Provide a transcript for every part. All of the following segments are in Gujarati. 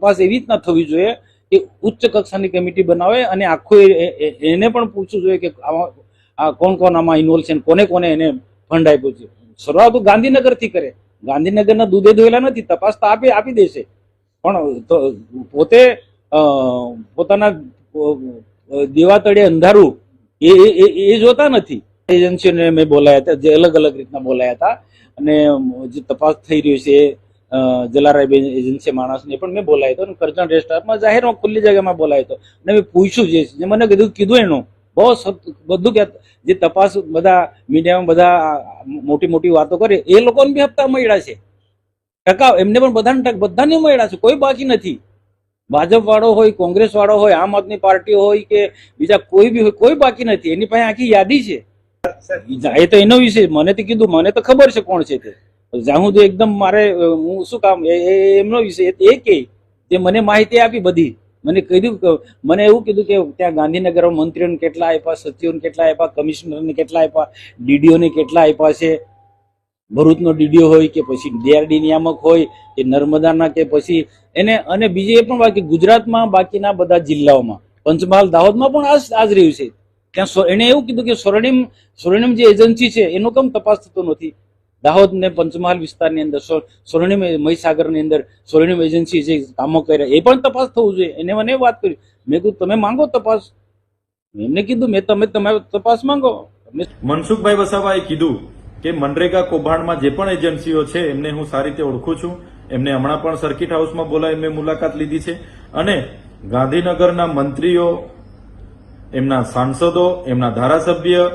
તપાસ એવી રીતના થવી જોઈએ કે ઉચ્ચ કક્ષાની કમિટી બનાવે અને આખું એ- એ- એ- એને પણ પૂછવું જોઈએ કે આમાં કોણ કોણ આમાં ઇન્વોલ્વ છે કોને કોને એને ફંડ આપ્યું છે. શરૂઆત ગાંધીનગરથી કરે. ગાંધીનગરના દૂધે ધોયેલા નથી તપાસ તો આપી આપી દેશે. પણ પોતે પોતાના દેવા તળે અંધારું એ એ- એ એ જોતા નથી. એજન્સીઓને મેં બોલાયા હતા જે અલગ અલગ રીતના બોલાયા હતા. અને જે તપાસ થઈ રહી છે અ, જલારાય એજન્સી માણસને પણ મેં બોલાયો હતો અને કરજણ રેસ્ટોરન્ટમાં જાહેરમાં ખુલ્લી જગ્યામાં બોલાયો હતો. અને મેં પૂછ્યું જે મને કીધું કીધું એનું. બહુ બધું કે જે તપાસ બધા મીડિયામાં બધા મોટી મોટી વાતો કરે એ લોકોને બી હપ્તા મળ્યા છે. ટકા એમને પણ બધાને બધાને મળ્યા છે કોઈ બાકી નથી. ભાજપ વાળો હોય કોંગ્રેસ વાળો હોય આમ આદમી પાર્ટી હોય કે બીજા કોઈ બી હોય કોઈ બાકી નથી. એની પાસે આખી યાદી છે. એ તો એનો વિશે મને તો કીધું મને તો ખબર છે કોણ છે તે. જ્યાં સુધી એકદમ મારે હું શું કામ એમનો વિષય એ કે, જે મને માહિતી આપી બધી. મને કીધું મને એવું કીધું કે ત્યાં ગાંધીનગરમાં મંત્રીઓને કેટલા આપ્યા, સચિવોને કેટલા આપ્યા, કમિશનરને કેટલા આપ્યા, ડીડીઓને કેટલા આપ્યા છે. ભરૂચનો ડીડીઓ હોય કે પછી ડીઆરડી નિયામક હોય, કે નર્મદાના કે પછી એને, અને બીજી એ પણ બાકી ગુજરાતમાં બાકીના બધા જિલ્લાઓમાં, પંચમહાલ, દાહોદમાં પણ આજ આજ રહ્યું છે. ત્યાં એણે એવું કીધું કે સ્વર્ણિમ સ્વર્ણિમ જે એજન્સી છે, એનો કેમ તપાસ થતો નથી? દાહોદ ને પંચમહાલ વિસ્તારની અંદર સ્વ- સ્વર્ણિમ મહીસાગરની અંદર સ્વર્ણિમ એજન્સી જે કામો કર્યા, એ પણ તપાસ થવું જોઈએ. એને મને વાત કરી. મેં કીધું, તમે માંગો તપાસ. એમને કીધું, મેં તમે તમે તપાસ માંગો. મનસુખભાઈ વસાવાએ કીધું કે મનરેગા કૌભાંડમાં જે પણ એજન્સીઓ છે, એમને હું સારી રીતે ઓળખું છું. એમને હમણાં પણ સર્કિટ હાઉસમાં બોલાવી મેં મુલાકાત લીધી છે. અને ગાંધીનગરના મંત્રીઓ, એમના સાંસદો, એમના ધારાસભ્ય,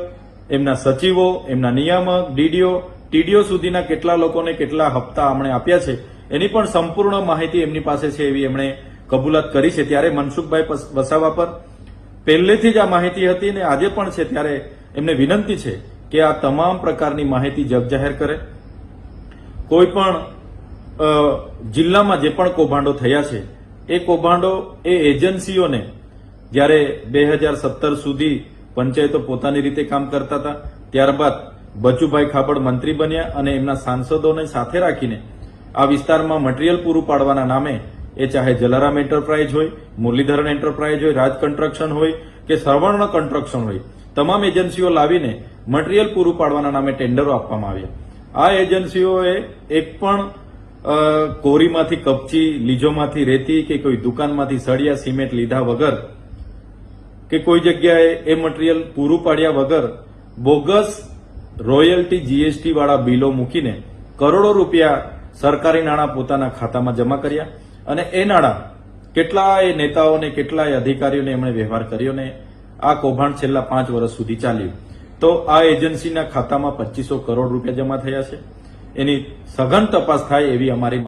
એમના સચિવો, એમના નિયામક, ડીડીઓ ટીડીઓ સુધીના કેટલા લોકોને કેટલા હપ્તા એમણે આપ્યા છે, એની પણ સંપૂર્ણ માહિતી એમની પાસે છે એવી એમણે કબૂલાત કરી છે. ત્યારે મનસુખભાઈ વસાવા પર પહેલેથી જ આ માહિતી હતી ને આજે પણ છે, ત્યારે એમને વિનંતી છે કે આ તમામ પ્રકારની માહિતી જગજાહેર કરે. કોઈ પણ જિલ્લામાં જે પણ કૌભાંડો થયા છે, એ કૌભાંડો એ એજન્સીઓને જ્યારે બે હજાર સત્તર સુધી પંચાયતો પોતાની રીતે કામ કરતા હતા, ત્યારબાદ બચુભાઈ ખાબડ મંત્રી બન્યા અને એમના સાંસદોને સાથે રાખીને આ વિસ્તારમાં મટીરીયલ પૂરું પાડવાના નામે એ ચાહે જલારામ એન્ટરપ્રાઇઝ હોય, મુરલીધરન એન્ટરપ્રાઇઝ હોય, રાજ કન્સ્ટ્રક્શન હોય કે સર્વર્ણ કન્સ્ટ્રક્શન હોય, તમામ એજન્સીઓ લાવીને મટીરીયલ પૂરું પાડવાના નામે ટેન્ડરો આપવામાં આવ્યા. આ એજન્સીઓએ એક પણ કોરીમાંથી કપચી લીજોમાંથી રેતી કે કોઈ દુકાનમાંથી સળિયા, સિમેન્ટ લીધા વગર કે કોઈ જગ્યાએ એ મટીરીયલ પૂરું પાડ્યા વગર બોગસ રોયલ્ટી જીએસટી વાળા બિલો મૂકીને કરોડો રૂપિયા સરકારી નાણાં પોતાના ખાતામાં જમા કર્યા અને એ નાણાં કેટલાય નેતાઓને, કેટલાય અધિકારીઓને એમણે વ્યવહાર કર્યો ને આ કૌભાંડ છેલ્લા પાંચ વર્ષ સુધી ચાલ્યું. તો આ એજન્સીના ખાતામાં પચીસો કરોડ રૂપિયા જમા થયા છે. એની સઘન તપાસ થાય એવી અમારી